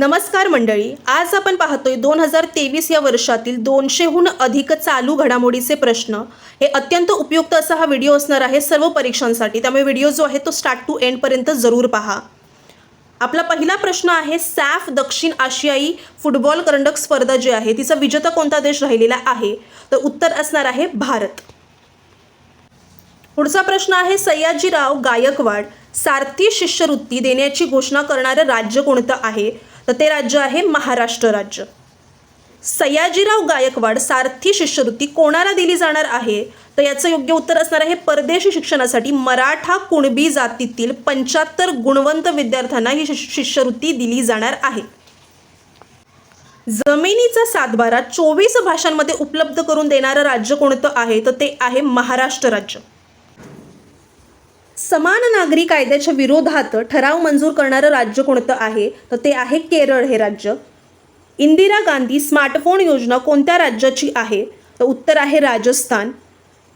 नमस्कार मंडळी आज आपण पाहतोय दोन हजार तेवीस या वर्षातील दोनशेहून अधिक चालू घडामोडीचे प्रश्न. हे अत्यंत उपयुक्त असा हा व्हिडिओ असणार आहे सर्व परीक्षांसाठी. त्यामुळे व्हिडिओ जो आहे तो स्टार्ट टू एंडपर्यंत जरूर पहा. आपला पहिला प्रश्न आहे सॅफ दक्षिण आशियाई फुटबॉल करंडक स्पर्धा जी आहे तिचा विजेता कोणता देश राहिलेला आहे? तर उत्तर असणार आहे भारत. पुढचा प्रश्न आहे सयाजीराव गायकवाड सारथी शिष्यवृत्ती देण्याची घोषणा करणारं राज्य कोणतं आहे? तर ते राज्य आहे महाराष्ट्र राज्य. सयाजीराव गायकवाड सारथी शिष्यवृत्ती कोणाला दिली जाणार आहे? तर याचं योग्य उत्तर असणार आहे परदेशी शिक्षणासाठी मराठा कुणबी जातीतील पंच्याहत्तर गुणवंत विद्यार्थ्यांना ही शिष्यवृत्ती दिली जाणार आहे. जमिनीचा सातबारा चोवीस भाषांमध्ये उपलब्ध करून देणारं राज्य कोणतं आहे? तर ते आहे महाराष्ट्र राज्य. समान नागरी कायद्याच्या विरोधात ठराव मंजूर करणारं राज्य कोणतं आहे? तर ते आहे केरळ हे राज्य. इंदिरा गांधी स्मार्टफोन योजना कोणत्या राज्याची आहे? तर उत्तर आहे राजस्थान.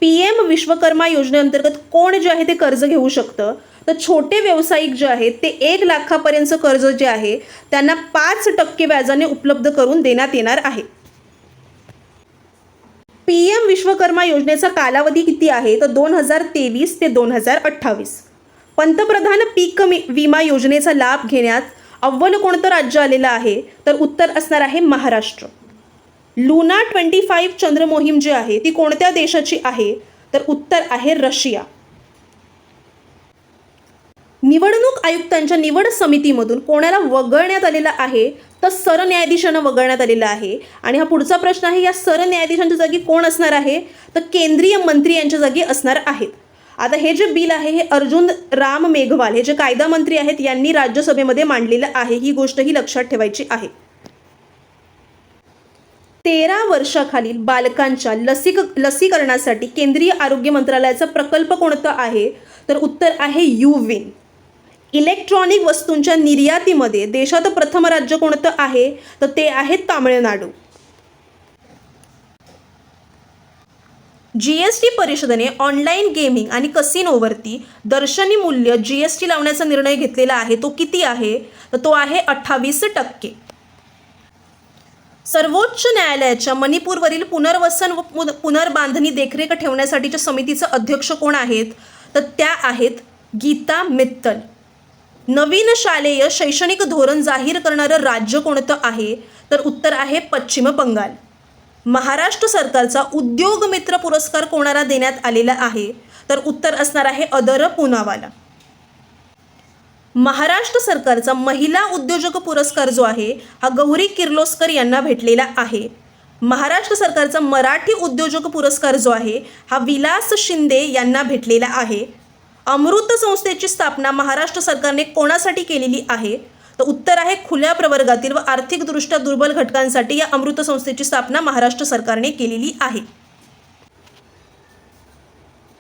पी एम विश्वकर्मा योजनेअंतर्गत कोण जे आहे ते कर्ज घेऊ शकतं? तर छोटे व्यावसायिक जे आहेत ते एक लाखापर्यंतचं कर्ज जे आहे त्यांना पाच टक्के व्याजाने उपलब्ध करून देण्यात येणार आहे. पी एम विश्वकर्मा योजनेचा कालावधी किती आहे? तर दोन हजार तेवीस ते दोन हजार अठ्ठावीस. पंतप्रधान पीक विमा योजनेचा लाभ घेण्यात अव्वल कोणतं राज्य आलेलं आहे? तर उत्तर असणार आहे महाराष्ट्र. लुना ट्वेंटी फाईव्ह चंद्र मोहीम जी आहे ती कोणत्या देशाची आहे? तर उत्तर आहे रशिया. निवडणूक आयुक्तांच्या निवड समितीमधून कोणाला वगळण्यात आलेला आहे? तर सरन्यायाधीशांना वगळण्यात आलेलं आहे. आणि हा पुढचा प्रश्न आहे या सरन्यायाधीशांच्या जागी कोण असणार आहे? तर केंद्रीय मंत्री यांच्या जागी असणार आहेत. आता हे जे बिल आहे हे अर्जुन राम मेघवाल हे जे कायदा मंत्री आहेत यांनी राज्यसभेमध्ये मांडलेलं आहे ही गोष्टही लक्षात ठेवायची आहे. तेरा वर्षाखालील बालकांच्या लसीक लसीकरणासाठी केंद्रीय आरोग्य मंत्रालयाचा प्रकल्प कोणता आहे? तर उत्तर आहे यू विन. इलेक्ट्रॉनिक वस्तूंच्या निर्यातीमध्ये देशात प्रथम राज्य कोणतं आहे? तर ते आहे तामिळनाडू. जी एस टी परिषदेने ऑनलाईन गेमिंग आणि कसिनोवरती दर्शनी मूल्य जी एस टी लावण्याचा निर्णय घेतलेला आहे. तो किती आहे? तर तो आहे अठ्ठावीस टक्के. सर्वोच्च न्यायालयाच्या मणिपूरवरील पुनर्वसन व पुन- पुनर्बांधणी देखरेख ठेवण्यासाठीच्या समितीचं अध्यक्ष कोण आहेत? तर त्या आहेत गीता मित्तल. नवीन शालेय शैक्षणिक धोरण जाहीर करणारं राज्य कोणतं आहे? तर उत्तर आहे पश्चिम बंगाल. महाराष्ट्र सरकारचा उद्योग मित्र पुरस्कार कोणाला देण्यात आलेला आहे? तर उत्तर असणार आहे अदर पुनावाला. महाराष्ट्र सरकारचा महिला उद्योजक पुरस्कार जो आहे हा गौरी किर्लोस्कर यांना भेटलेला आहे. महाराष्ट्र सरकारचा मराठी उद्योजक पुरस्कार जो आहे हा विलास शिंदे यांना भेटलेला आहे. अमृत संस्थेची स्थापना महाराष्ट्र सरकारने कोणासाठी केलेली आहे? तर उत्तर आहे खुल्या प्रवर्गातील व आर्थिकदृष्ट्या दुर्बल घटकांसाठी या अमृत संस्थेची स्थापना महाराष्ट्र सरकारने केलेली आहे.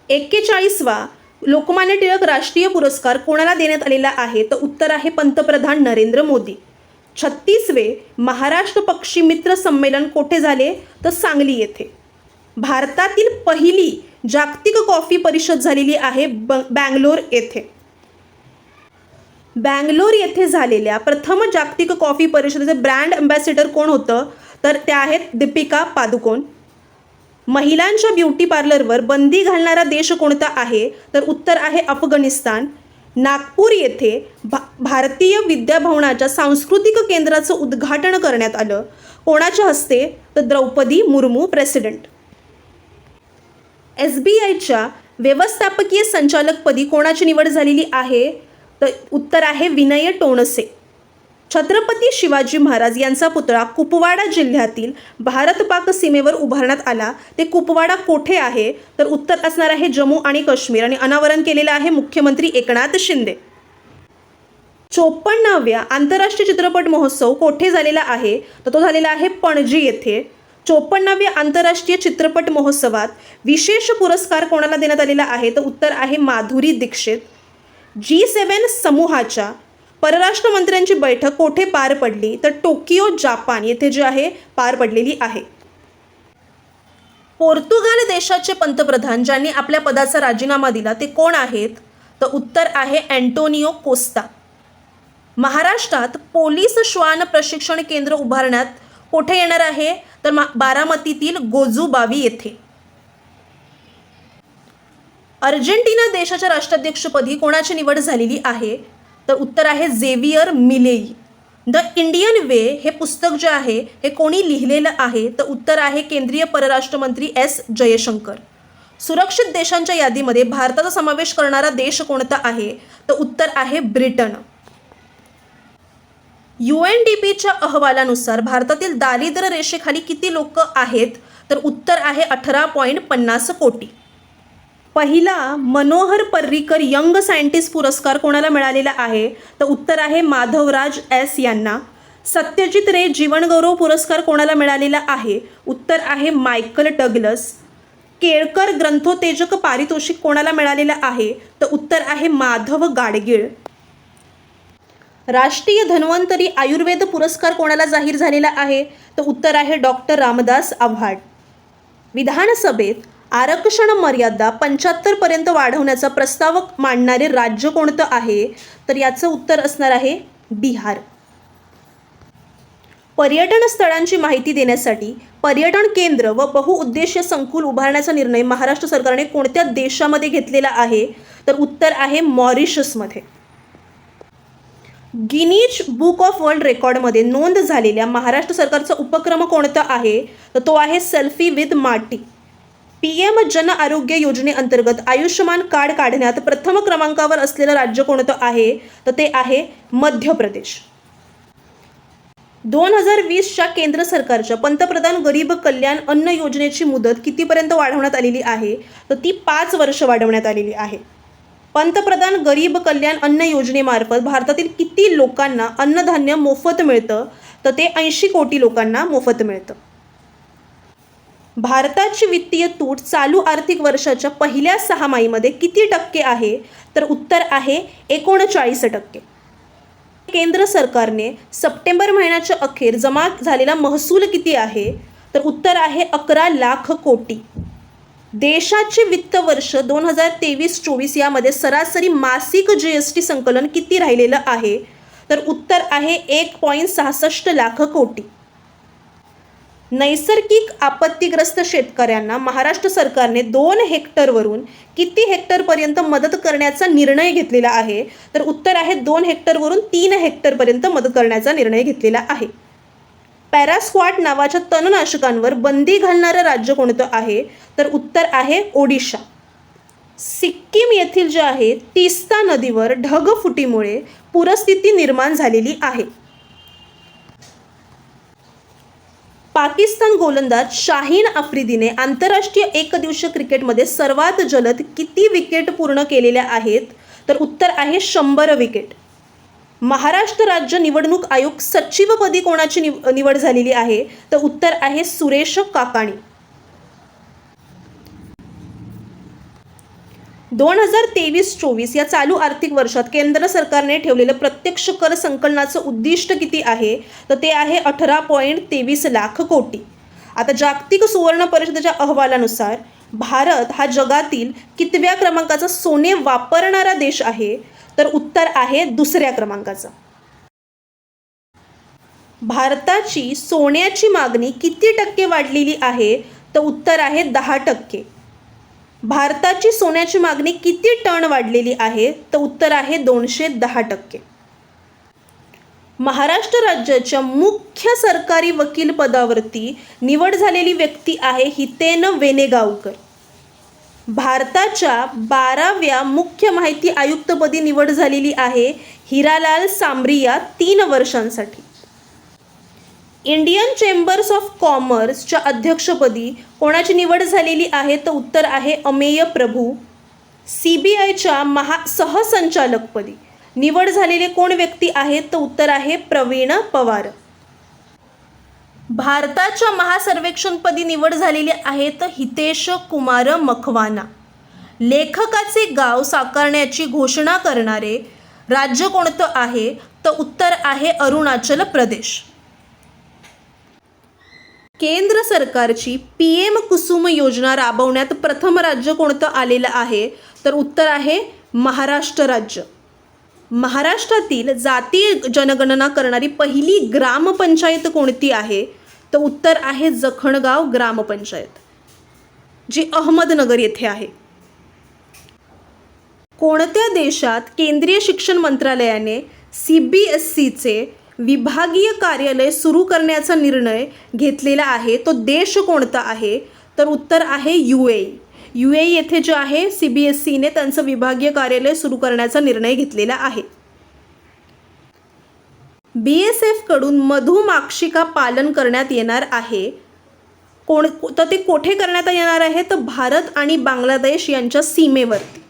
एक्केचाळीसवा लोकमान्य टिळक राष्ट्रीय पुरस्कार कोणाला देण्यात आलेला आहे? तर उत्तर आहे पंतप्रधान नरेंद्र मोदी. छत्तीसवे महाराष्ट्र पक्षी मित्र संमेलन कोठे झाले? तर सांगली येथे. भारतातील पहिली जागतिक कॉफी परिषद झालेली आहे ब बँगलोर येथे. बँगलोर येथे झालेल्या प्रथम जागतिक कॉफी परिषदेचे ब्रँड अँबॅसेडर कोण होतं? तर त्या आहेत दीपिका पादुकोण. महिलांच्या ब्युटी पार्लरवर बंदी घालणारा देश कोणता आहे? तर उत्तर आहे अफगाणिस्तान. नागपूर येथे भा भारतीय विद्याभवनाच्या सांस्कृतिक केंद्राचं उद्घाटन करण्यात आलं. कोणाच्या हस्ते? तर Droupadi Murmu president. S B आयच्या व्यवस्थापकीय संचालकपदी कोणाची निवड झालेली आहे? तर उत्तर आहे विनय टोणसे. छत्रपती शिवाजी महाराज यांचा पुतळा कुपवाडा जिल्ह्यातील भारत पाक सीमेवर उभारण्यात आला. ते कुपवाडा कोठे आहे? तर उत्तर असणार आहे जम्मू आणि काश्मीर आणि अनावरण केलेलं आहे मुख्यमंत्री एकनाथ शिंदे. चोपन्नाव्या आंतरराष्ट्रीय चित्रपट महोत्सव कोठे झालेला आहे? तर तो झालेला आहे पणजी येथे. चोपन्नाव्या आंतरराष्ट्रीय चित्रपट महोत्सवात विशेष पुरस्कार कोणाला देण्यात आलेला आहे? तर उत्तर आहे माधुरी दीक्षित. जी सेवन समूहाच्या परराष्ट्र मंत्र्यांची बैठक कोठे पार पडली? तर टोकियो जापान येथे जे आहे पार पडलेली आहे. पोर्तुगाल देशाचे पंतप्रधान ज्यांनी आपल्या पदाचा राजीनामा दिला ते कोण आहेत? तर उत्तर आहे अँटोनिओ कोस्ता महाराष्ट्रात पोलीस श्वान प्रशिक्षण केंद्र उभारण्यात कुठे येणार आहे? तर मा बारामतीतील गोजूबावी येथे. अर्जेंटिना देशाच्या राष्ट्राध्यक्षपदी कोणाची निवड झालेली आहे? तर उत्तर आहे Javier Milei. The Indian way हे पुस्तक जे आहे हे कोणी लिहिलेलं आहे? तर उत्तर आहे केंद्रीय परराष्ट्र मंत्री एस. जयशंकर. सुरक्षित देशांच्या यादीमध्ये भारताचा समावेश करणारा देश कोणता आहे? तर उत्तर आहे ब्रिटन. यू एन डी पीच्या अहवालानुसार भारतातील दारिद्र्य रेषेखाली किती लोक आहेत? तर उत्तर आहे अठरा पॉईंट पन्नास कोटी. पहिला मनोहर पर्रीकर यंग सायंटिस्ट पुरस्कार कोणाला मिळालेला आहे? तर उत्तर आहे माधवराज एस यांना. सत्यजित रे जीवनगौरव पुरस्कार कोणाला मिळालेला आहे? उत्तर आहे मायकल डगलस. केळकर ग्रंथोत्तेजक पारितोषिक कोणाला मिळालेलं आहे? तर उत्तर आहे माधव गाडगीळ. राष्ट्रीय धन्वंतरी आयुर्वेद पुरस्कार कोणाला जाहीर झालेला आहे? तर उत्तर आहे डॉक्टर रामदास आव्हाड. विधानसभेत आरक्षण मर्यादा पंच्याहत्तरपर्यंत वाढवण्याचा प्रस्ताव मांडणारे राज्य कोणतं आहे? तर याचं उत्तर असणार आहे बिहार. पर्यटन स्थळांची माहिती देण्यासाठी पर्यटन केंद्र व बहुउद्देशीय संकुल उभारण्याचा निर्णय महाराष्ट्र सरकारने कोणत्या देशामध्ये घेतलेला आहे? तर उत्तर आहे मॉरिशसमध्ये. गिनीज बुक ऑफ वर्ल्ड रेकॉर्डमध्ये नोंद झालेल्या महाराष्ट्र सरकारचा उपक्रम कोणता आहे? तर तो आहे selfie with Mati. P M Jan Arogya योजनेअंतर्गत आयुष्यमान कार्ड काढण्यात प्रथम क्रमांकावर असलेलं राज्य कोणतं आहे? तर ते आहे मध्य प्रदेश. दोन हजार वीसच्या केंद्र सरकारच्या पंतप्रधान गरीब कल्याण अन्न योजनेची मुदत कितीपर्यंत वाढवण्यात आलेली आहे? तर ती पाच वर्ष वाढवण्यात आलेली आहे. पंतप्रधान गरीब कल्याण अन्न योजनेमार्फत भारतातील किती लोकांना अन्नधान्य मोफत मिळतं? तर ते ऐंशी कोटी लोकांना मोफत मिळतं. भारताची वित्तीय तूट चालू आर्थिक वर्षाच्या पहिल्या सहामाहीमध्ये किती टक्के आहे? तर उत्तर आहे एकोणचाळीस टक्के. केंद्र सरकारने सप्टेंबर महिन्याच्या अखेर जमा झालेला महसूल किती आहे? तर उत्तर आहे अकरा लाख कोटी. देशाचे वित्त वर्ष दोन हजार तेवीस चोवीस यामध्ये सरासरी मासिक जी एस टी संकलन किती राहिलेलं आहे? तर उत्तर आहे एक पॉईंट सहासष्ट लाख कोटी. नैसर्गिक आपत्तीग्रस्त शेतकऱ्यांना महाराष्ट्र सरकारने दोन हेक्टरवरून किती हेक्टरपर्यंत मदत करण्याचा निर्णय घेतलेला आहे? तर उत्तर आहे दोन हेक्टरवरून तीन हेक्टरपर्यंत मदत करण्याचा निर्णय घेतलेला आहे. पॅरास्क्वाट नावाच्या तणनाशकांवर बंदी घालणारं राज्य कोणतं आहे? तर उत्तर आहे ओडिशा. सिक्कीम येथील जे आहे तिस्ता नदीवर ढगफुटीमुळे पूरस्थिती निर्माण झालेली आहे. पाकिस्तान गोलंदाज शाहीन आफ्रिदीने आंतरराष्ट्रीय एकदिवसीय क्रिकेटमध्ये सर्वात जलद किती विकेट पूर्ण केलेल्या आहेत? तर उत्तर आहे शंभर विकेट. महाराष्ट्र राज्य निवडणूक आयोग सचिवपदी कोणाची निव निवड झालेली आहे? तर उत्तर आहे सुरेश काकाणी. दोन हजार तेवीस चोवीस या चालू आर्थिक वर्षात केंद्र सरकारने ठेवलेलं प्रत्यक्ष कर संकलनाचं उद्दिष्ट किती आहे? तर ते आहे अठरा पॉईंट तेवीस लाख कोटी. आता जागतिक सुवर्ण परिषदेच्या अहवालानुसार भारत हा जगातील कितव्या क्रमांकाचा सोने वापरणारा देश आहे? तर उत्तर आहे दुसऱ्या क्रमांकाचं. भारताची सोन्याची मागणी किती टक्के वाढलेली आहे? तर उत्तर आहे दहा टक्के. भारताची सोन्याची मागणी किती टन वाढलेली आहे? तर उत्तर आहे दोनशे दहा टक्के. महाराष्ट्र राज्याच्या मुख्य सरकारी वकील पदावरती निवड झालेली व्यक्ती आहे हितेन वेनेगावकर भारताच्या बाराव्या मुख्य माहिती आयुक्तपदी निवड झालेली आहे हिरालाल सांबरिया तीन वर्षांसाठी. इंडियन चेंबर्स ऑफ कॉमर्सच्या अध्यक्षपदी कोणाची निवड झालेली आहे? तर उत्तर आहे अमेय प्रभू. सी बी आयच्या महा सहसंचालकपदी निवड झालेले कोण व्यक्ती आहेत तर उत्तर आहे प्रवीण पवार. भारताच्या महासर्वेक्षणपदी निवड झालेली आहेत हितेश कुमार मखवाना. लेखकाचे गाव साकारण्याची घोषणा करणारे राज्य कोणतं आहे? तर उत्तर आहे अरुणाचल प्रदेश. केंद्र सरकारची पी एम कुसुम योजना राबवण्यात प्रथम राज्य कोणतं आलेलं आहे? तर उत्तर आहे महाराष्ट्र राज्य. महाराष्ट्रातील जातीय जनगणना करणारी पहिली ग्रामपंचायत कोणती आहे? तर उत्तर आहे जखणगाव ग्रामपंचायत जी अहमदनगर येथे आहे. कोणत्या देशात केंद्रीय शिक्षण मंत्रालयाने सी बी एस सीचे विभागीय कार्यालय सुरू करण्याचा निर्णय घेतलेला आहे? तो देश कोणता आहे? तर उत्तर आहे यू ए यू ए येथे जे आहे सी बी एस सीने त्यांचं विभागीय कार्यालय सुरू करण्याचा निर्णय घेतलेला आहे. बी एस एफकडून मधुमाक्षिका पालन करण्यात येणार आहे. कोण तर ते कोठे करण्यात येणार आहे? तर भारत आणि बांगलादेश यांच्या सीमेवरती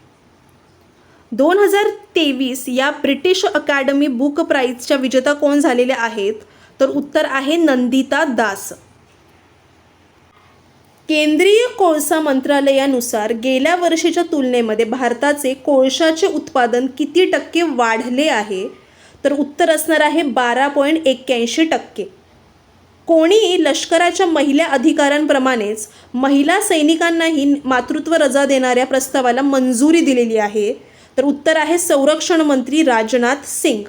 दोन हजार तेवीस या ब्रिटिश अकॅडमी बुक प्राईजच्या विजेता कोण झालेल्या आहेत? तर उत्तर आहे नंदिता दास. केंद्रीय कोळसा मंत्रालयानुसार गेल्या वर्षीच्या तुलनेमध्ये भारताचे कोळशाचे उत्पादन किती टक्के वाढले आहे? तर उत्तर असणार आहे बारा पॉईंट एक्क्याऐंशी टक्के. कोणी लष्कराच्या महिला अधिकाऱ्यांप्रमाणेच महिला सैनिकांनाही मातृत्व रजा देणाऱ्या प्रस्तावाला मंजुरी दिलेली आहे. तर उत्तर आहे संरक्षण मंत्री राजनाथ सिंग.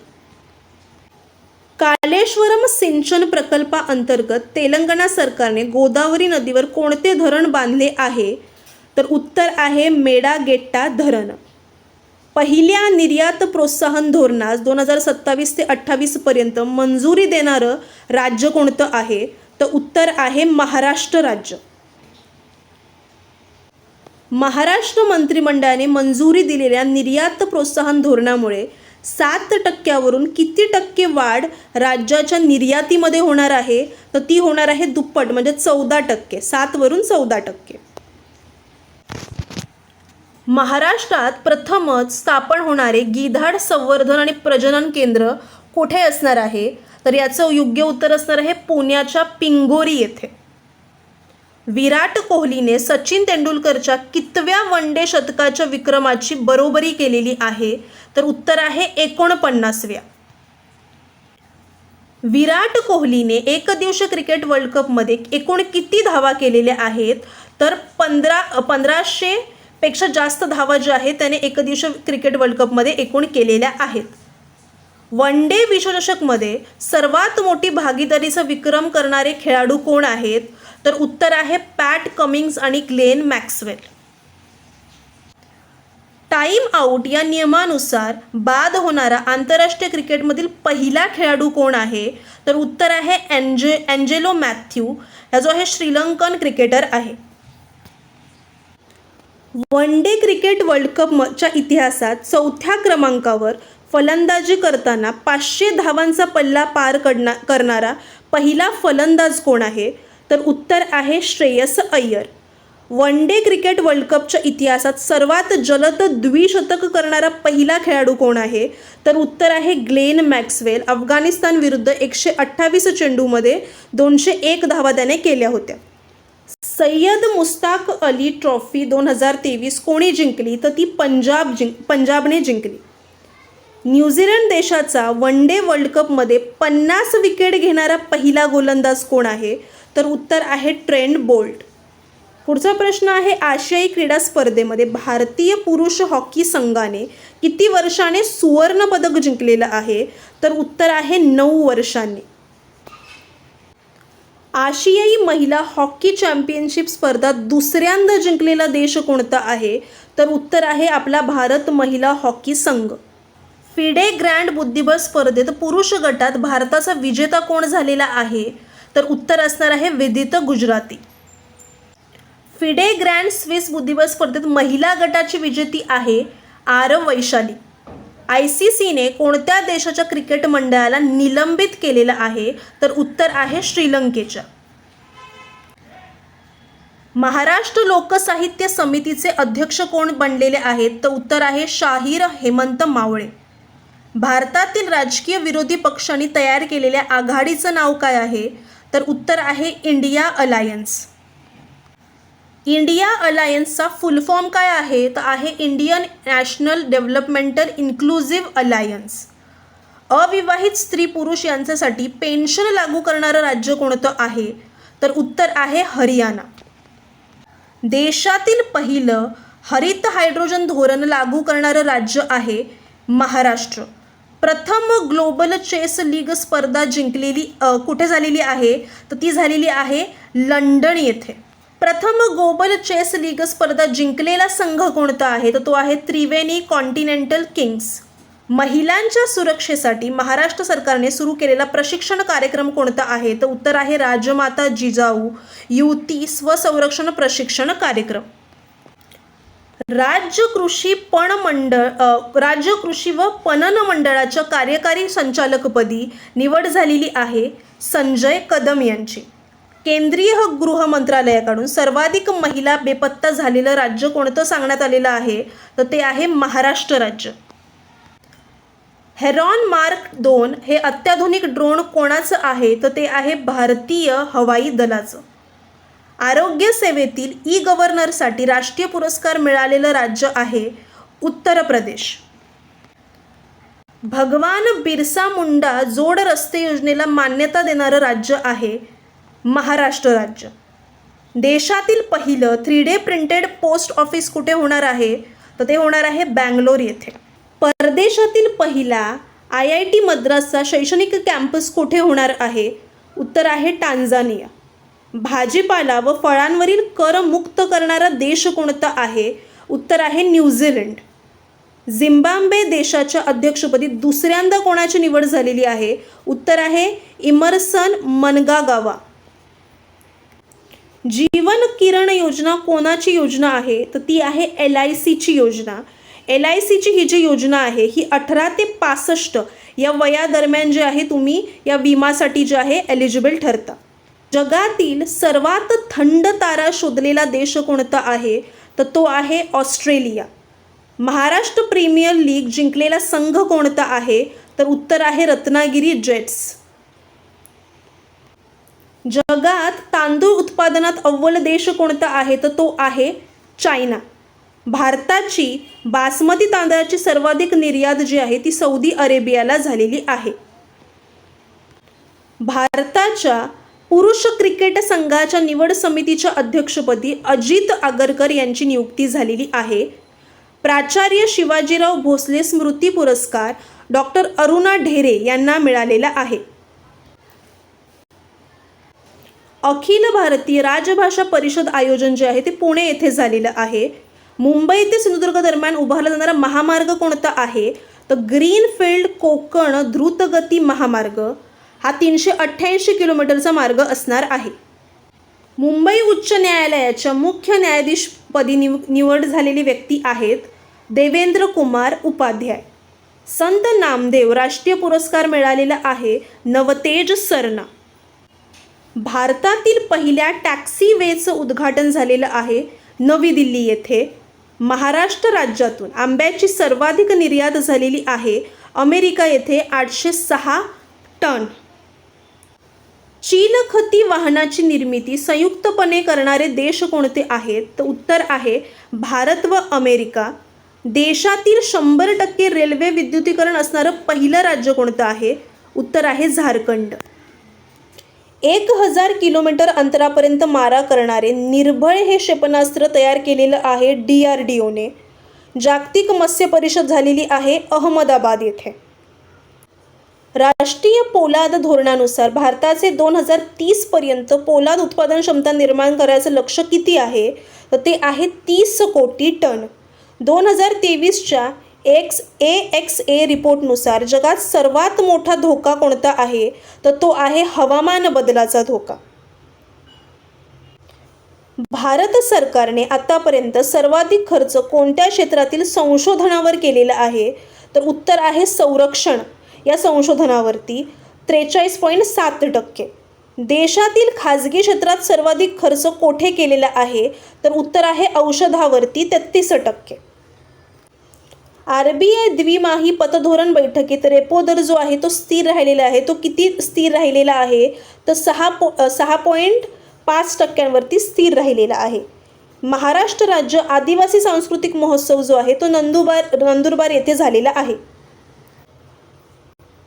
कालेश्वरम सिंचन प्रकल्पाअंतर्गत तेलंगणा सरकारने गोदावरी नदीवर कोणते धरण बांधले आहे? तर उत्तर आहे मेडागेट्टा धरण. पहिल्या निर्यात प्रोत्साहन धोरणास दोन हजार सत्तावीस ते अठ्ठावीसपर्यंत मंजुरी देणारं राज्य कोणतं आहे? तर उत्तर आहे महाराष्ट्र राज्य. महाराष्ट्र मंत्रिमंडळाने मंजुरी दिलेल्या निर्यात प्रोत्साहन धोरणामुळे सात टक्क्यावरून किती टक्के वाढ राज्याच्या निर्यातीमध्ये होणार आहे? तर ती होणार आहे दुप्पट म्हणजे चौदा टक्के. सातवरून चौदा टक्के. महाराष्ट्रात प्रथमच स्थापन होणारे गिधाड संवर्धन आणि प्रजनन केंद्र कुठे असणार आहे? तर याचं योग्य उत्तर असणार आहे पुण्याच्या पिंगोरी येथे. विराट कोहलीने सचिन तेंडुलकरच्या कितव्या वन डे शतकाच्या विक्रमाची बरोबरी केलेली आहे तर उत्तर आहे एकोणपन्नासव्या. विराट कोहलीने एकदिवसीय क्रिकेट वर्ल्ड कपमध्ये एकूण किती धावा केलेल्या आहेत तर पंधरा पंधराशे पेक्षा जास्त धावा ज्या आहेत त्याने एकदिवसीय क्रिकेट वर्ल्ड कपमध्ये एकूण केलेल्या आहेत. वन डे विश्वचषकमध्ये सर्वात मोठी भागीदारीचा विक्रम करणारे खेळाडू कोण आहेत? तर उत्तर आहे पॅट कमिंग्स आणि ग्लेन मॅक्सवेल. टाईम आऊट या नियमानुसार बाद होणारा आंतरराष्ट्रीय क्रिकेटमधील पहिला खेळाडू कोण आहे? तर उत्तर आहे अँजे अँजेलो मॅथ्यू. हा जो आहे श्रीलंकन क्रिकेटर आहे. वन डे क्रिकेट वर्ल्ड कपच्या इतिहासात चौथ्या क्रमांकावर फलंदाजी करताना पाचशे धावांचा पल्ला पार कडना करणारा पहिला फलंदाज कोण आहे? तर उत्तर आहे Shreyas Iyer. One day cricket world कपच्या इतिहासात सर्वात जलद द्विशतक करणारा पहिला खेळाडू कोण आहे? तर उत्तर आहे ग्लेन मॅक्सवेल. अफगाणिस्तान विरुद्ध एकशे अठ्ठावीस चेंडूमध्ये दोनशे एक धावा त्याने केल्या होत्या. सय्यद मुस्ताक अली ट्रॉफी दोन हजार तेवीस कोणी जिंकली? तर ती पंजाब जिंक पंजाबने जिंकली. न्यूझीलंड देशाचा वन डे वर्ल्ड कपमध्ये पन्नास विकेट घेणारा पहिला गोलंदाज कोण आहे? तर उत्तर आहे ट्रेंड बोल्ट. पुढचा प्रश्न आहे आशियाई क्रीडा स्पर्धेमध्ये भारतीय पुरुष हॉकी संघाने किती वर्षाने सुवर्ण पदक जिंकलेलं आहे? तर उत्तर आहे नऊ वर्षांनी. आशियाई महिला हॉकी चॅम्पियनशिप स्पर्धा दुसऱ्यांदा जिंकलेला देश कोणता आहे? तर उत्तर आहे आपला भारत महिला हॉकी संघ. फिडे ग्रँड बुद्धिबळ स्पर्धेत पुरुष गटात भारताचा विजेता कोण झालेला आहे? तर उत्तर असणार आहे विदित गुजराती. फिडे ग्रँड स्विस बुद्धिबळ स्पर्धेत महिला गटाची विजेती आहे आरव वैशाली. आय सी सीने कोणत्या देशाच्या क्रिकेट मंडळाला निलंबित केलेलं आहे? तर उत्तर आहे श्रीलंकेच्या. महाराष्ट्र लोकसाहित्य समितीचे अध्यक्ष कोण बनलेले आहेत? तर उत्तर आहे शाहीर हेमंत मावळे. भारतातील राजकीय विरोधी पक्षांनी तयार केलेल्या आघाडीचं नाव काय आहे? तर उत्तर आहे इंडिया अलायन्स. इंडिया अलायन्सचा फुल फॉर्म काय आहे? तर आहे Indian national developmental inclusive alliance. अविवाहित स्त्री पुरुष यांच्यासाठी पेन्शन लागू करणारं राज्य कोणतं आहे? तर उत्तर आहे हरियाणा. देशातील पहिलं हरित हायड्रोजन धोरण लागू करणारं राज्य आहे महाराष्ट्र. प्रथम ग्लोबल चेस लीग स्पर्धा जिंकलेली कुठे झालेली आहे? तर ती झालेली आहे लंडन येथे. प्रथम ग्लोबल चेस लीग स्पर्धा जिंकलेला संघ कोणता आहे? तर तो आहे त्रिवेणी कॉन्टिनेंटल किंग्स. महिलांच्या सुरक्षेसाठी महाराष्ट्र सरकारने सुरू केलेला प्रशिक्षण कार्यक्रम कोणता आहे? तर उत्तर आहे राजमाता जिजाऊ युती स्वसंरक्षण प्रशिक्षण कार्यक्रम. राज्य कृषी पण मंडळ राज्य कृषी व पणन मंडळाच्या कार्यकारी संचालकपदी निवड झालेली आहे संजय कदम यांची. केंद्रीय गृह मंत्रालयाकडून सर्वाधिक महिला बेपत्ता झालेलं राज्य कोणतं सांगण्यात आलेलं आहे? तर ते आहे महाराष्ट्र राज्य. हेरॉन मार्क दोन हे अत्याधुनिक ड्रोन कोणाचं आहे? तर ते आहे भारतीय हवाई दलाचं. आरोग्य सेवेतील ई गव्हर्नरसाठी राष्ट्रीय पुरस्कार मिळालेलं राज्य आहे उत्तर प्रदेश. भगवान बिरसा मुंडा जोड रस्ते योजनेला मान्यता देणारं राज्य आहे महाराष्ट्र राज्य. देशातील पहिलं three D printed post office कुठे होणार आहे? तर ते होणार आहे बँगलोर येथे. परदेशातील पहिला आय आय टी मद्रासचा शैक्षणिक कॅम्पस कुठे होणार आहे? उत्तर आहे टांझानिया. भाजीपाला व फळांवरील कर मुक्त करणारा देश कोणता आहे? उत्तर आहे न्यूझीलंड झिम्बाब्वे देशाच्या अध्यक्षपदी दुसऱ्यांदा कोणाची निवड झालेली आहे? उत्तर आहे इमर्सन मनगागावा. जीवन किरण योजना कोणाची योजना आहे? तर ती आहे एल आय सीची योजना. एल आय सीची ही जी योजना आहे ही अठरा ते पासष्ट या वयादरम्यान जे आहे तुम्ही या विमासाठी जे आहे एलिजिबल ठरता. जगातील सर्वात थंड तारा शोधलेला देश कोणता आहे? तर तो आहे ऑस्ट्रेलिया. महाराष्ट्र प्रीमियर लीग जिंकलेला संघ कोणता आहे? तर उत्तर आहे रत्नागिरी जेट्स. जगात तांदूळ उत्पादनात अव्वल देश कोणता आहे? तर तो आहे चायना. भारताची बासमती तांदळाची सर्वाधिक निर्यात जी आहे ती सौदी अरेबियाला झालेली आहे. भारताच्या पुरुष क्रिकेट संघाच्या निवड समितीच्या अध्यक्षपदी अजित आगरकर यांची नियुक्ती झालेली आहे. प्राचार्य शिवाजीराव भोसले स्मृती पुरस्कार डॉक्टर अरुणा ढेरे यांना मिळालेला आहे. अखिल भारतीय राजभाषा परिषद आयोजन जे आहे ते पुणे येथे झालेलं आहे. मुंबई ते सिंधुदुर्ग दरम्यान उभारला जाणारा महामार्ग कोणता आहे? तर ग्रीनफील्ड कोकण द्रुतगती महामार्ग हा तीनशे अठ्ठ्याऐंशी किलोमीटरचा मार्ग असणार आहे. मुंबई उच्च न्यायालयाच्या मुख्य न्यायाधीशपदी निव निवड झालेली व्यक्ती आहेत देवेंद्र कुमार उपाध्याय. संत नामदेव राष्ट्रीय पुरस्कार मिळालेला आहे नवतेज सरना. भारतातील पहिल्या टॅक्सी वेचं उद्घाटन झालेलं आहे नवी दिल्ली येथे. महाराष्ट्र राज्यातून आंब्याची सर्वाधिक निर्यात झालेली आहे अमेरिका येथे आठशे सहा टन. चीनखती वाहनाची निर्मिती संयुक्तपणे करणारे देश कोणते आहेत? तर उत्तर आहे भारत व अमेरिका. देशातील शंभर टक्के रेल्वे विद्युतीकरण असणारं पहिलं राज्य कोणतं आहे? उत्तर आहे झारखंड. एक हजार किलोमीटर अंतरापर्यंत मारा करणारे निर्भय हे क्षेपणास्त्र तयार केलेलं आहे डी आर डी ओने जागतिक मत्स्य परिषद झालेली आहे अहमदाबाद येथे. राष्ट्रीय पोलाद धोरणानुसार भारताचे दोन हजार तीसपर्यंत पोलाद उत्पादन क्षमता निर्माण करायचं लक्ष किती आहे? तर ते आहे तीस कोटी टन. दोन हजार तेवीसच्या एक्स ए एक्स ए रिपोर्टनुसार जगात सर्वात मोठा धोका कोणता आहे? तर तो आहे हवामान बदलाचा धोका. भारत सरकारने आतापर्यंत सर्वाधिक खर्च कोणत्या क्षेत्रातील संशोधनावर केलेला आहे? तर उत्तर आहे संरक्षण. या संशोधनावरती त्रेचाळीस पॉईंट सात टक्के. देशातील खाजगी क्षेत्रात सर्वाधिक खर्च कोठे केलेला आहे? तर उत्तर आहे औषधावरती तेहतीस टक्के. आर बी आय द्विमाही पतधोरण बैठकीत रेपो दर जो आहे तो स्थिर राहिलेला आहे. तो किती स्थिर राहिलेला आहे? तर सहा पो सहा पॉईंट पाच टक्क्यांवरती स्थिर राहिलेला आहे. महाराष्ट्र राज्य आदिवासी सांस्कृतिक महोत्सव जो आहे तो नंदुबार नंदुरबार येथे झालेला आहे.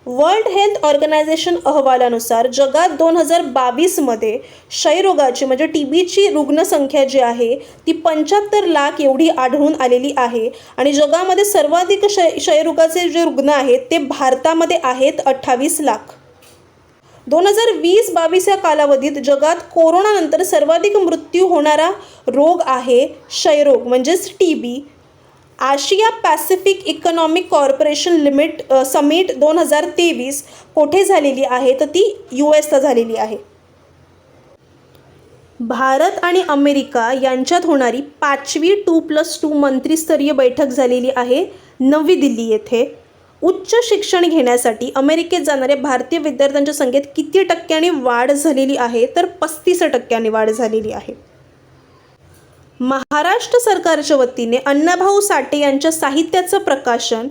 वर्ल्ड हेल्थ ऑर्गनायझेशन अहवालानुसार जगात दोन हजार बावीसमध्ये क्षयरोगाची म्हणजे टी बीची रुग्णसंख्या जी आहे ती पंच्याहत्तर लाख एवढी आढळून आलेली आहे. आणि जगामध्ये सर्वाधिक क्षय क्षयरोगाचे जे रुग्ण आहेत ते भारतामध्ये आहेत अठ्ठावीस लाख. दोन हजार वीस बावीस या कालावधीत जगात कोरोनानंतर सर्वाधिक मृत्यू होणारा रोग आहे क्षयरोग म्हणजेच टी बी. आशिया Pacific economic corporation limit summit दोन हजार तेवीस कोठे झालेली आहे? तर ती यू एसला झालेली आहे. भारत आणि अमेरिका यांच्यात होणारी पाचवी टू प्लस टू मंत्रिस्तरीय बैठक झालेली आहे नवी दिल्ली येथे. उच्च शिक्षण घेण्यासाठी अमेरिकेत जाणाऱ्या भारतीय विद्यार्थ्यांच्या संख्येत किती टक्क्यांनी वाढ झालेली आहे? तर पस्तीस टक्क्यांनी वाढ झालेली आहे. महाराष्ट्र सरकारच्या वतीने अण्णाभाऊ साठे यांच्या साहित्याचं प्रकाशन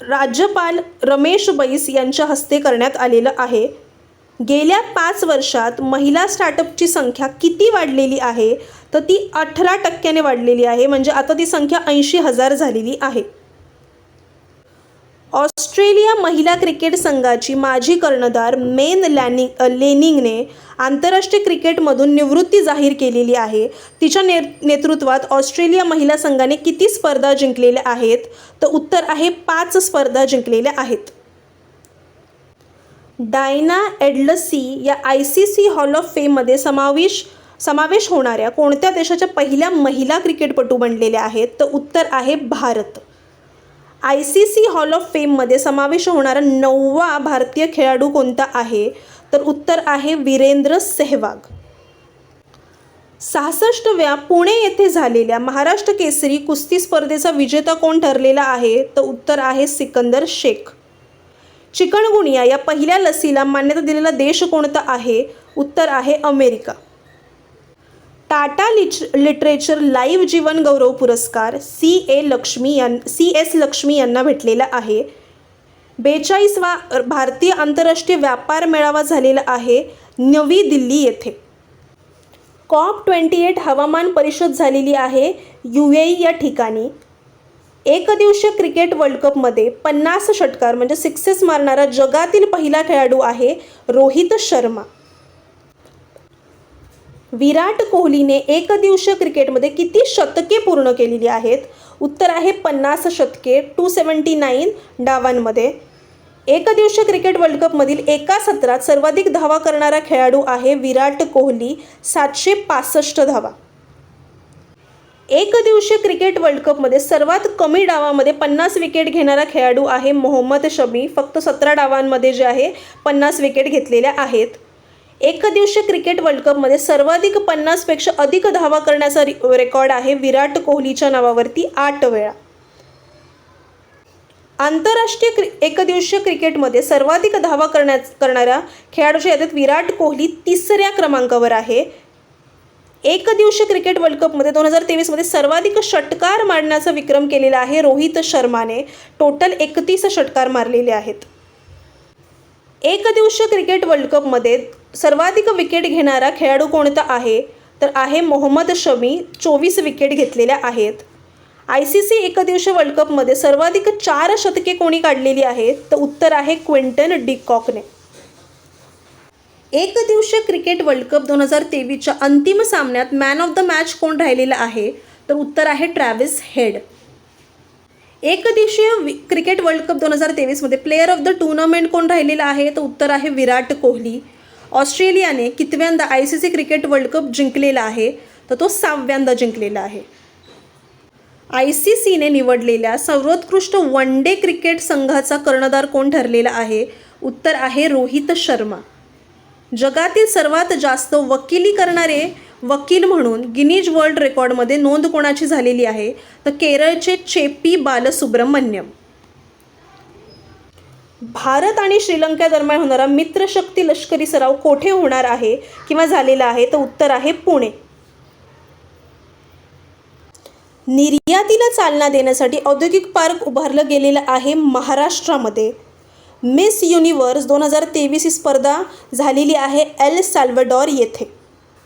राज्यपाल रमेश बैस यांच्या हस्ते करण्यात आलेलं आहे. गेल्या पाच वर्षात महिला स्टार्टअपची संख्या किती वाढलेली आहे? तर ती अठरा टक्क्याने वाढलेली आहे. म्हणजे आता ती संख्या ऐंशी हजार झालेली आहे. ऑस्ट्रेलिया महिला क्रिकेट संघाची माजी कर्णधार मेन लॅनिंग लेनिंगने आंतरराष्ट्रीय क्रिकेटमधून निवृत्ती जाहीर केलेली आहे. तिच्या ने नेतृत्वात ऑस्ट्रेलिया महिला संघाने किती स्पर्धा जिंकलेल्या आहेत? तर उत्तर आहे पाच स्पर्धा जिंकलेल्या आहेत. डायना एडलसी या I C C hall of फेममध्ये समावेश समावेश होणाऱ्या कोणत्या देशाच्या पहिल्या महिला क्रिकेटपटू बनलेल्या आहेत? तर उत्तर आहे Bharat. I C C hall of फेममध्ये समावेश होणारा नववा भारतीय खेळाडू कोणता आहे? तर उत्तर आहे वीरेंद्र सेहवाग. सहासष्टव्या पुणे येथे झालेल्या महाराष्ट्र केसरी कुस्ती स्पर्धेचा विजेता कोण ठरलेला आहे? तर उत्तर आहे सिकंदर शेख. चिकणगुनिया या पहिल्या लसीला मान्यता दिलेला देश कोणता आहे? उत्तर आहे America. Tata lit literature live जीवन गौरव पुरस्कार सी ए लक्ष्मी यां सी एस लक्ष्मी यांना भेटलेला आहे. बेचाळीसवा भारतीय आंतरराष्ट्रीय व्यापार मेळावा झालेला आहे नवी दिल्ली येथे. कॉप ट्वेंटी एट हवामान परिषद झालेली आहे यू ए या ठिकाणी. एकदिवसीय क्रिकेट वर्ल्ड कपमध्ये पन्नास षटकार म्हणजे सिक्सेस मारणारा जगातील पहिला खेळाडू आहे रोहित शर्मा. विराट कोहलीने एकदिवसीय क्रिकेटमध्ये किती शतके पूर्ण केलेली आहेत? उत्तर आहे पन्नास शतके टू सेवन्टी नाईन डावांमध्ये. एकदिवसीय क्रिकेट वर्ल्ड कपमधील एका सत्रात सर्वाधिक धावा करणारा खेळाडू आहे विराट कोहली सातशे पासष्ट धावा. एकदिवसीय क्रिकेट वर्ल्ड कपमध्ये सर्वात कमी डावामध्ये पन्नास विकेट घेणारा खेळाडू आहे मोहम्मद शमी. फक्त सतरा डावांमध्ये जे आहे पन्नास विकेट घेतलेल्या आहेत. एकदिवसीय क्रिकेट वर्ल्ड कपमध्ये सर्वाधिक पन्नासपेक्षा अधिक धावा करण्याचा रि रेकॉर्ड आहे विराट कोहलीच्या नावावरती आठ वेळा. आंतरराष्ट्रीय क्रि एकदिवसीय क्रिकेटमध्ये सर्वाधिक धावा करण्या करणाऱ्या खेळाडूच्या यादीत विराट कोहली तिसऱ्या क्रमांकावर आहे. एकदिवसीय क्रिकेट वर्ल्ड कपमध्ये दोन हजार तेवीसमध्ये सर्वाधिक षटकार मारण्याचा विक्रम केलेला आहे रोहित शर्माने. टोटल एकतीस षटकार मारलेले आहेत. एकदिवसीय क्रिकेट वर्ल्ड कपमध्ये सर्वाधिक विकेट घेणारा खेळाडू कोणता आहे? तर आहे मोहम्मद शमी चोवीस विकेट घेतलेल्या आहेत. आय सी सी एकदिवसीय वर्ल्ड कपमध्ये सर्वाधिक चार शतके कोणी काढलेली आहेत तर उत्तर आहे क्विंटन डिकॉकने. एकदिवसीय क्रिकेट वर्ल्ड कप दोन हजार तेवीसच्या अंतिम सामन्यात मॅन ऑफ द मॅच कोण राहिलेला आहे? तर उत्तर आहे ट्रॅव्हिस हेड. एकदिवसीय क्रिकेट वर्ल्ड कप दोन हजार तेवीसमध्ये प्लेअर ऑफ द टुर्नामेंट कोण राहिलेला आहे? तर उत्तर आहे विराट कोहली. ऑस्ट्रेलियाने कितव्यांदा I C C cricket world cup जिंकलेला आहे तर तो सहाव्यांदा जिंकलेला आहे. आय सी सीने निवडलेल्या सर्वोत्कृष्ट वन डे क्रिकेट संघाचा कर्णधार कोण ठरलेला आहे? उत्तर आहे रोहित शर्मा. जगातील सर्वात जास्त वकिली करणारे वकील म्हणून गिनीज वर्ल्ड रेकॉर्डमध्ये नोंद कोणाची झालेली आहे? तर केरळचे चेपी बालसुब्रमण्यम. भारत आणि श्रीलंका दरम्यान होणारा मित्रशक्ती लष्करी सराव कोठे होणार आहे किंवा झालेला आहे? तर उत्तर आहे पुणे. निर्यातीला चालना देण्यासाठी औद्योगिक पार्क उभारलं गेलेलं आहे महाराष्ट्रामध्ये. मिस युनिवर्स दोन हजार तेवीस ही स्पर्धा झालेली आहे एल सॅल्वडॉर येथे.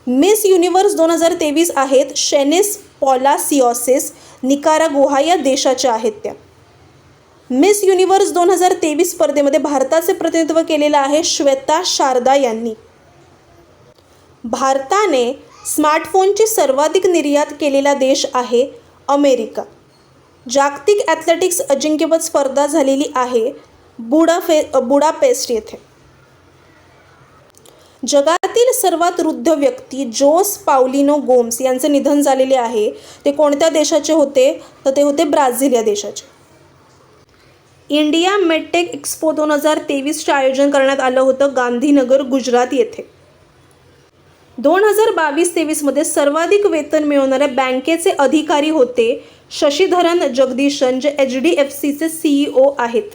मिस युनिवर्स दोन हजार तेवीस आहेत शेनेस पॉलासिओसिस निकारागुहा या देशाच्या आहेत त्या. मिस युनिव्हर्स दोन हजार तेवीस स्पर्धेमध्ये भारताचे प्रतिनिधित्व केलेलं आहे श्वेता शारदा यांनी. भारताने स्मार्टफोनची सर्वाधिक निर्यात केलेला देश आहे अमेरिका. जागतिक ॲथलेटिक्स अजिंक्यपद स्पर्धा झालेली आहे बुडाफे बुडापेस्ट येथे. जगातील सर्वात वृद्ध व्यक्ती जोस पावलिनो गोम्स यांचे निधन झालेले आहे. ते कोणत्या देशाचे होते? तर ते होते ब्राझील या देशाचे. इंडिया मेडटेक एक्सपो दोन हजार तेवीसचे आयोजन करण्यात आलं होतं गांधीनगर गुजरात येथे. दोन हजार बावीस तेवीसमध्ये सर्वाधिक वेतन मिळवणाऱ्या बँकेचे अधिकारी होते शशीधरन जगदीशन जे एच डी एफ सीचे सीईओ आहेत.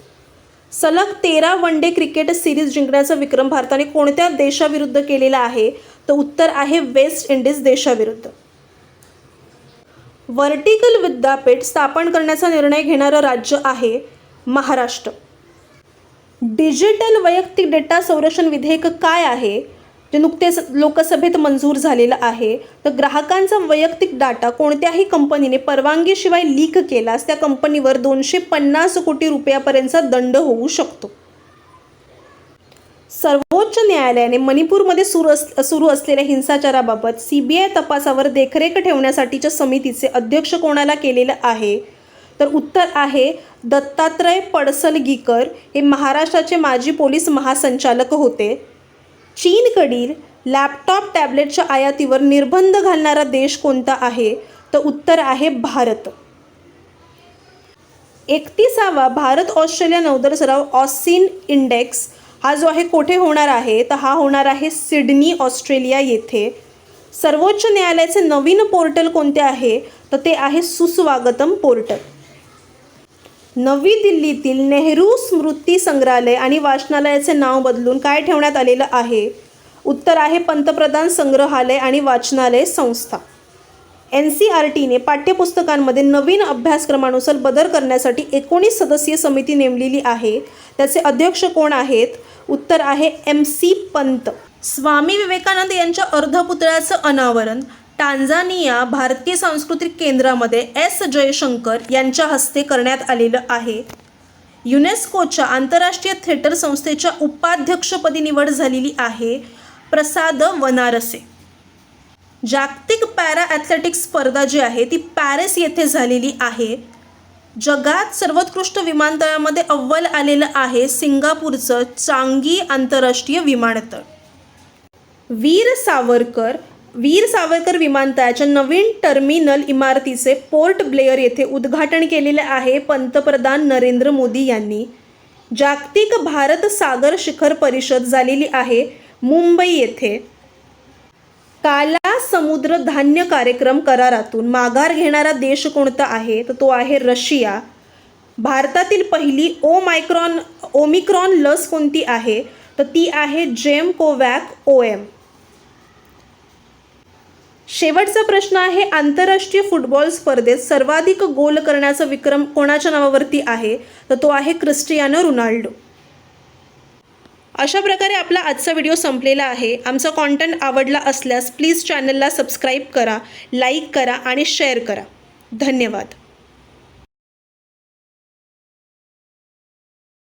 सलग तेरा वन डे क्रिकेट सिरीज जिंकण्याचा विक्रम भारताने कोणत्या देशाविरुद्ध केलेला आहे? तर उत्तर आहे वेस्ट इंडिज देशाविरुद्ध. व्हर्टिकल विद्यापीठ स्थापन करण्याचा निर्णय घेणारं राज्य आहे महाराष्ट्र. डिजिटल वैयक्तिक डेटा संरक्षण विधेयक काय आहे? जे नुकतेच लोकसभेत मंजूर झालेलं आहे. तर ग्राहकांचा वैयक्तिक डाटा कोणत्याही कंपनीने परवानगीशिवाय लीक केलास त्या कंपनीवर दोनशे पन्नास कोटी रुपयापर्यंतचा दंड होऊ शकतो. सर्वोच्च न्यायालयाने मणिपूरमध्ये सुरू अस सुरू असलेल्या हिंसाचाराबाबत सी बी आय तपासावर देखरेख ठेवण्यासाठीच्या समितीचे अध्यक्ष कोणाला केलेलं आहे? तर उत्तर आहे दत्तात्रय पडसलगीकर. हे महाराष्ट्राचे माजी पोलीस महासंचालक होते. चीनकडील लॅपटॉप टॅबलेटच्या आयातीवर निर्बंध घालणारा देश कोणता आहे? तर उत्तर आहे भारत. एकतीसावा भारत ऑस्ट्रेलिया नौदल सराव ऑसिन इंडेक्स. हा जो आहे कोठे होणार आहे? तर हा होणार आहे सिडनी ऑस्ट्रेलिया येथे. सर्वोच्च न्यायालयाचे नवीन पोर्टल कोणते आहे? तर ते आहे सुस्वागतम पोर्टल. नवी दिल्लीतील नेहरू स्मृती संग्रहालय आणि वाचनालयाचे नाव बदलून काय ठेवण्यात आलेलं आहे? उत्तर आहे पंतप्रधान संग्रहालय आणि वाचनालय संस्था. एन सी आर टीने पाठ्यपुस्तकांमध्ये नवीन अभ्यासक्रमानुसार बदल करण्यासाठी एकोणीस सदस्यीय समिती नेमलेली आहे. त्याचे अध्यक्ष कोण आहेत? उत्तर आहे एम सी पंत. स्वामी विवेकानंद यांच्या अर्धपुतळ्याचं अनावरण. टांझानिया भारतीय सांस्कृतिक केंद्रामध्ये एस जयशंकर यांच्या हस्ते करण्यात आलेलं आहे. युनेस्कोच्या आंतरराष्ट्रीय थिएटर संस्थेच्या उपाध्यक्षपदी निवड झालेली आहे प्रसाद वनारसे. जागतिक पॅरा ॲथलेटिक्स स्पर्धा जी आहे ती पॅरिस येथे झालेली आहे. जगात सर्वोत्कृष्ट विमानतळामध्ये अव्वल आलेलं आहे सिंगापूरचं चांगी आंतरराष्ट्रीय विमानतळ. वीर सावरकर वीर सावरकर विमानतळाच्या नवीन टर्मिनल इमारतीचे पोर्ट ब्लेअर येथे उद्घाटन केलेले आहे पंतप्रधान नरेंद्र मोदी यांनी. जागतिक भारत सागर शिखर परिषद झालेली आहे मुंबई येथे. काला समुद्र धान्य कार्यक्रम करारातून माघार घेणारा देश कोणता आहे? तर तो आहे रशिया. भारतातील पहिली ओ मायक्रॉन ओमिक्रॉन लस कोणती आहे? तर ती आहे जेम कोवॅक ओ एम. शेवटचा प्रश्न आहे आंतरराष्ट्रीय फुटबॉल स्पर्धेत सर्वाधिक गोल करण्याचा विक्रम कोणाच्या नावावरती आहे? तर तो आहे क्रिस्टियानो रोनाल्डो. अशा प्रकारे आपला आजचा व्हिडिओ संपलेला आहे. आमचा कॉन्टेंट आवडला असल्यास प्लीज चॅनलला सबस्क्राईब करा लाईक करा आणि शेअर करा. धन्यवाद.